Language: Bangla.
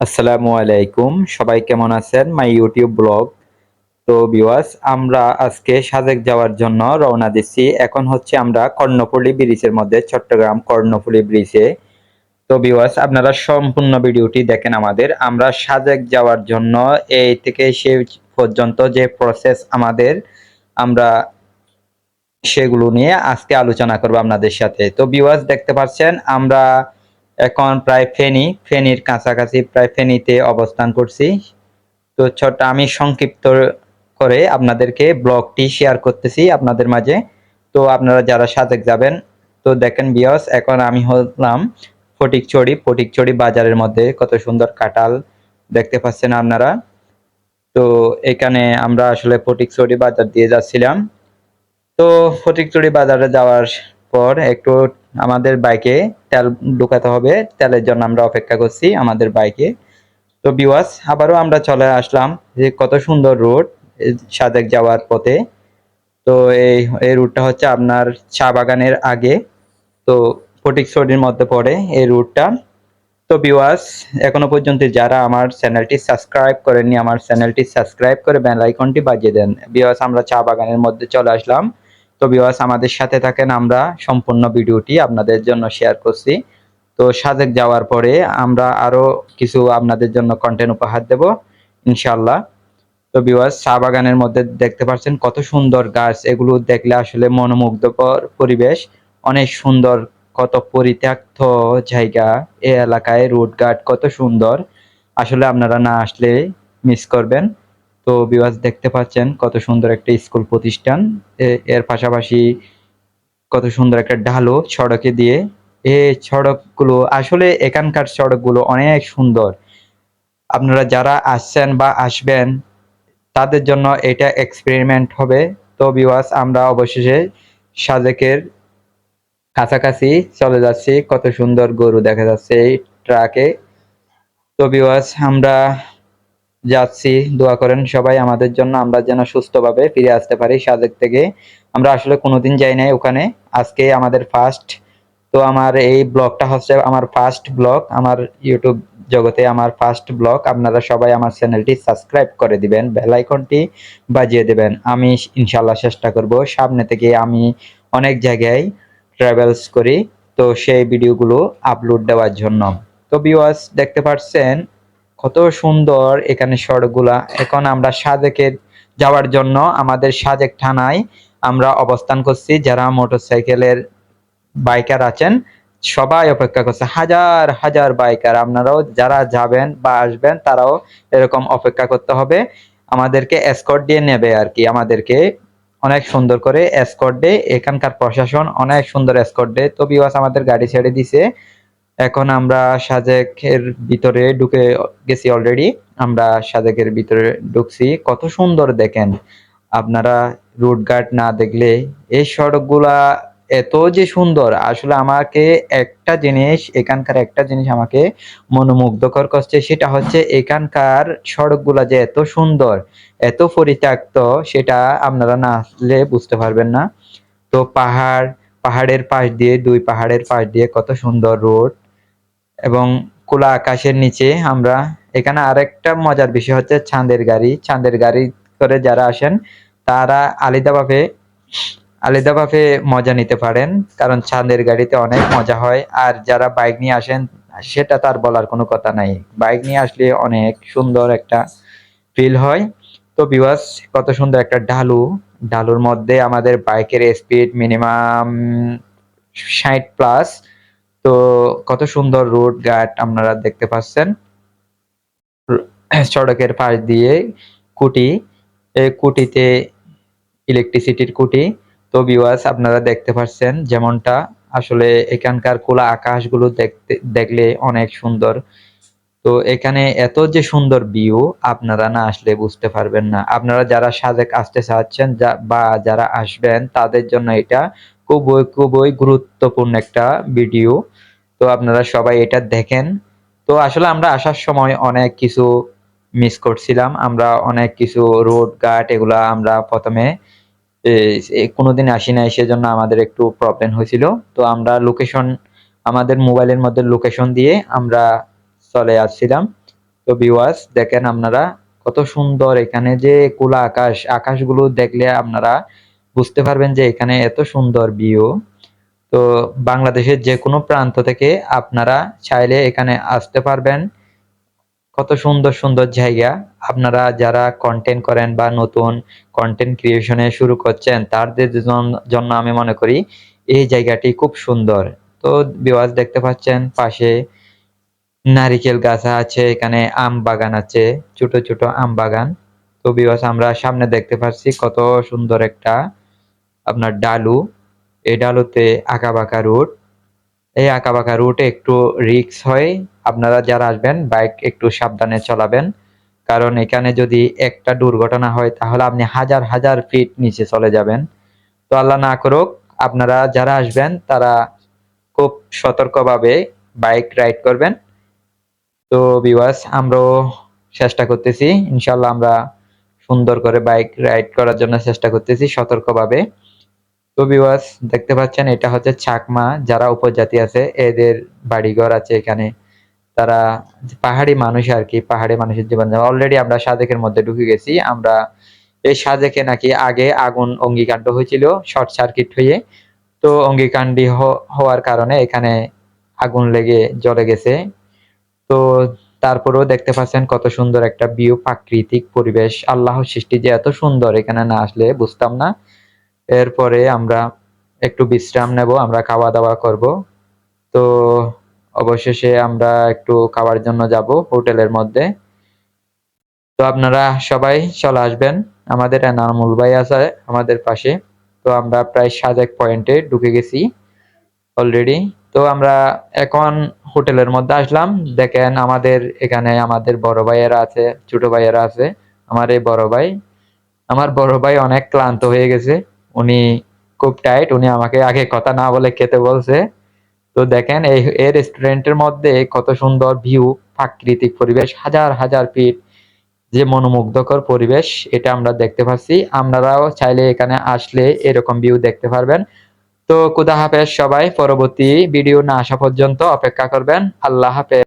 আসসালামু আলাইকুম সবাই কেমন আছেন? My YouTube blog. তো বিওয়াস আমরা আজকে সাজেক যাওয়ার জন্য রওনা দিচ্ছি। এখন হচ্ছে আমরা কর্ণফুলী ব্রিজের মধ্যে চট্টগ্রাম কর্ণফুলী ব্রিজে। তো বিওয়াস আপনারা সম্পূর্ণ ভিডিওটি দেখেন আমাদের। আমরা সাজেক যাওয়ার জন্য এই থেকে সে পর্যন্ত যে প্রসেস আমাদের আমরা সেগুলো নিয়ে আজকে আলোচনা করব আপনাদের সাথে। তো বিওয়াস দেখতে পাচ্ছেন, আমরা এখন প্রায় ফেনী, ফেনীর কাছাকাছি প্রায় ফেনীতে অবস্থান করছি। তো ছোট আমি সংক্ষিপ্ত করে আপনাদেরকে ব্লগটি শেয়ার করতেছি আপনাদের মাঝে। তো আপনারা যারা সাজেক যাবেন, তো দেখেন বিয়স এখন আমি হলাম ফটিকচড়ি। ফটিকচড়ি বাজারের মধ্যে কত সুন্দর কাঁঠাল দেখতে পাচ্ছেন আপনারা। তো এখানে আমরা আসলে ফটিকচড়ি বাজার দিয়ে যাচ্ছিলাম। তো ফটিকচুরি বাজারে যাওয়ার পর একটু আমাদের বাইকে তেল ঢুকাতে হবে। তেলের জন্য আমরা অপেক্ষা করছি আমাদের বাইকে তো বিওয়াস আবারও আমরা চলে আসলাম যে কত সুন্দর রোড সাদেক যাওয়ার পথে। তো এই এই রুটটা হচ্ছে আপনার চা বাগানের আগে। তো ফটিকচুরির মধ্যে পড়ে এই রুটটা তো বিওয়াস এখনও পর্যন্ত যারা আমার চ্যানেলটি সাবস্ক্রাইব করেননি, আমার চ্যানেলটি সাবস্ক্রাইব করে বেল আইকনটি বাজিয়ে দেন। বিওয়াস আমরা চা বাগানের মধ্যে চলে আসলাম। তো বিওয়াস আমাদের সাথে থাকেন, আমরা সম্পূর্ণ ভিডিওটি আপনাদের জন্য শেয়ার করছি। তো সাজেক যাওয়ার পরে আমরা আরও কিছু আপনাদের জন্য কন্টেন্ট উপহার দেব ইনশাল্লাহ তো বিওয়াস চা বাগানের মধ্যে দেখতে পাচ্ছেন কত সুন্দর গাছ, এগুলো দেখলে আসলে মনোমুগ্ধকর পরিবেশ। অনেক সুন্দর, কত পরিত্যক্ত জায়গা, এ এলাকায় রোড ঘাট কত সুন্দর। আসলে আপনারা না আসলে মিস করবেন। তো বিওয়াস দেখতে পাচ্ছেন কত সুন্দর একটা স্কুল প্রতিষ্ঠান। এর পাশাপাশি কত সুন্দর একটা ঢালো সড়কে দিয়ে। এ সড়কগুলো, আসলে এখানকার সড়কগুলো অনেক সুন্দর। আপনারা যারা আসছেন বা আসবেন, তাদের জন্য এটা এক্সপেরিমেন্ট হবে। তো বিওয়াস আমরা অবশেষে সাজেকের কাছাকাছি চলে যাচ্ছি। কত সুন্দর গরু দেখা যাচ্ছে এই ট্রাকে তো বিওয়াস আমরা যাচ্ছি, দোয়া করেন সবাই আমাদের জন্য, আমরা যেন সুস্থভাবে ফিরে আসতে পারি সাজেক থেকে। আমরা আসলে কোনোদিন যাই নাই ওখানে। আজকে আমাদের ফার্স্ট তো আমার এই ব্লগটা হচ্ছে আমার ফার্স্ট ব্লগ, আমার ইউটিউব জগতে আমার ফার্স্ট ব্লগ। আপনারা সবাই আমার চ্যানেলটি সাবস্ক্রাইব করে দিবেন বেল আইকনটি বাজিয়ে দেবেন। আমি ইনশাল্লাহ চেষ্টা করব। সামনে থেকে আমি অনেক জায়গায় ট্রাভেলস করি, তো সেই ভিডিওগুলো আপলোড দেওয়ার জন্য। তো ভিউয়ার্স দেখতে পাচ্ছেন কত সুন্দর এখানে সড়কগুলা। এখন আমরা সাজেকের যাওয়ার জন্য আমাদের সাজেক থানায় আমরা অবস্থান করছি, যারা মোটরসাইকেলের বাইকার আছেন, সবাই অপেক্ষা করছে। হাজার হাজার বাইকার, আপনারাও যারা যাবেন বা আসবেন, তারাও এরকম অপেক্ষা করতে হবে। আমাদেরকে এসকর্ট দিয়ে নেবে আর কি, আমাদেরকে অনেক সুন্দর করে এসকর্ট দেয়। এখানকার প্রশাসন অনেক সুন্দর এসকর্ট দেয়। তো বিওয়াস আমাদের গাড়ি ছেড়ে দিছে। এখন আমরা সাজেকের ভিতরে ঢুকে গেছি অলরেডি আমরা সাজেকের ভিতরে ঢুকছি। কত সুন্দর দেখেন। আপনারা রুট গার্ড না দেখলে এই সড়কগুলা এত যে সুন্দর। আসলে আমাকে একটা জিনিস, এখানকার একটা জিনিস আমাকে মনোমুগ্ধকর করছে, সেটা হচ্ছে এখানকার সড়কগুলা যে এত সুন্দর, এত পরিত্যক্ত, সেটা আপনারা না আসলে বুঝতে পারবেন না। তো পাহাড়, পাহাড়ের পাশ দিয়ে, দুই পাহাড়ের পাশ দিয়ে কত সুন্দর রোড এবং খোলা আকাশের নিচে আমরা, এখানে আরেকটা মজার বিষয় হচ্ছে চাঁদের গাড়ি। চাঁদের গাড়ি করে যারা আসেন, তারা আলাদাভাবে আলাদাভাবে মজা নিতে পারেন, কারণ চাঁদের গাড়িতে অনেক মজা হয়। আর যারা বাইক নিয়ে আসেন, সেটা তার বলার কোনো কথা নাই। বাইক নিয়ে আসলে অনেক সুন্দর একটা ফিল হয়। তো বিওয়াস কত সুন্দর একটা ঢালু। ঢালুর মধ্যে আমাদের বাইকের স্পিড মিনিমাম ষাট প্লাস তো কত সুন্দর রোড ঘাট আপনারা দেখতে পাচ্ছেন। সড়কের পাশ দিয়ে কুটি এই কুটিতে ইলেকট্রিসিটির কুটি। তো ভিউয়ার্স আপনারা দেখতে পাচ্ছেন যেমনটা আসলে এখানকার খোলা আকাশগুলো দেখতে, দেখলে অনেক সুন্দর। তো এখানে এত যে সুন্দর ভিউ আপনারা না আসলে বুঝতে পারবেন না। আপনারা যারা সাজেক আসতে চাচ্ছেন বা যারা আসবেন, তাদের জন্য এটা খুবই খুবই গুরুত্বপূর্ণ একটা ভিডিও তো আপনারা সবাই এটা দেখেন। তো আসলে আমরা আসার সময় অনেক কিছু মিস করছিলাম। আমরা অনেক কিছু রোড ঘাট এগুলা আমরা প্রথমে কোনোদিন আসি নাই, সেজন্য আমাদের একটু প্রবলেম হয়েছিল। তো আমরা লোকেশন আমাদের মোবাইলের মধ্যে লোকেশন দিয়ে আমরা চলে আসছিলাম। তো ভিউয়ার্স দেখেন আপনারা কত সুন্দর এখানে যে খোলা আকাশ, আকাশগুলো দেখলে আপনারা বুঝতে পারবেন যে এখানে এত সুন্দর ভিউ তো বাংলাদেশের যে কোনো প্রান্ত থেকে আপনারা চাইলে এখানে আসতে পারবেন। কত সুন্দর সুন্দর জায়গা। আপনারা যারা কন্টেন্ট করেন বা নতুন কন্টেন্ট ক্রিয়েশনে শুরু করছেন, তাদের জন- জন্য আমি মনে করি এই জায়গাটি খুব সুন্দর। তো বিওয়াজ দেখতে পাচ্ছেন, পাশে নারিকেল গাছ আছে, এখানে আম বাগান আছে, ছোট ছোট আম বাগান। তো বিওয়াজ আমরা সামনে দেখতে পাচ্ছি কত সুন্দর একটা আপনার ডালু, এই ডালুতে আঁকা বাঁকা রুট। এই আঁকা বাঁকা রুটে একটু রিক্স হয়। আপনারা যারা আসবেন, বাইক একটু সাবধানে চালাবেন। কারণ এখানে যদি একটা দুর্ঘটনা হয়, তাহলে আপনি হাজার হাজার ফিট নিচে চলে যাবেন। তো আল্লাহ না করুক, আপনারা যারা আসবেন, তারা খুব সতর্কভাবে বাইক রাইড করবেন। তো বিওয়াস আমরাও চেষ্টা করতেছি। ইনশাল্লাহ আমরা সুন্দর করে বাইক রাইড করার জন্য চেষ্টা করতেছি সতর্কভাবে। তো বিওয়াস দেখতে পাচ্ছেন, এটা হচ্ছে চাকমা, যারা উপজাতি আছে, এদের বাড়িঘর আছে এখানে। তারা পাহাড়ি মানুষ আর কি পাহাড়ি মানুষের জীবন অলরেডি আমরা সাজেকের মধ্যে ঢুকে গেছি, আমরা এই সাজেকে নাকি আগে আগুন অঙ্গিকাণ্ড হয়েছিল, শর্ট সার্কিট হয়ে। তো অঙ্গিকাণ্ডি হওয়ার কারণে এখানে আগুন লেগে জ্বলে গেছে। তো তারপরেও দেখতে পাচ্ছেন কত সুন্দর একটা ভিউ প্রাকৃতিক পরিবেশ। আল্লাহর সৃষ্টি যে এত সুন্দর, এখানে না আসলে বুঝতাম না। এরপরে আমরা একটু বিশ্রাম নেব, আমরা খাওয়া দাওয়া করব। তো অবশেষে আমরা একটু খাওয়ার জন্য যাব হোটেলের মধ্যে। তো আপনারা সবাই চলে আসবেন। আমাদের এনামুল ভাই আছে আমাদের পাশে। তো আমরা প্রায় সাজেক পয়েন্টে ঢুকে গেছি অলরেডি। তো আমরা এখন হোটেলের মধ্যে আসলাম। দেখেন আমাদের এখানে আমাদের বড় ভাইয়েরা আছে, ছোট ভাইয়েরা আছে, আমার এই বড় ভাই। আমার বড় ভাই অনেক ক্লান্ত হয়ে গেছে। উনি খুব টাইট উনি আমাকে আগে কথা না বলে খেতে বলছে। তো দেখেন, এই এই রেস্টুরেন্টের মধ্যে কত সুন্দর ভিউ প্রাকৃতিক পরিবেশ, হাজার হাজার ফিট যে মনোমুগ্ধকর পরিবেশ, এটা আমরা দেখতে পাচ্ছি। আপনারাও চাইলে এখানে আসলে এরকম ভিউ দেখতে পারবেন। তো খুদা হাফেজ সবাই, পরবর্তী ভিডিও না আসা পর্যন্ত অপেক্ষা করবেন। আল্লাহ হাফেজ।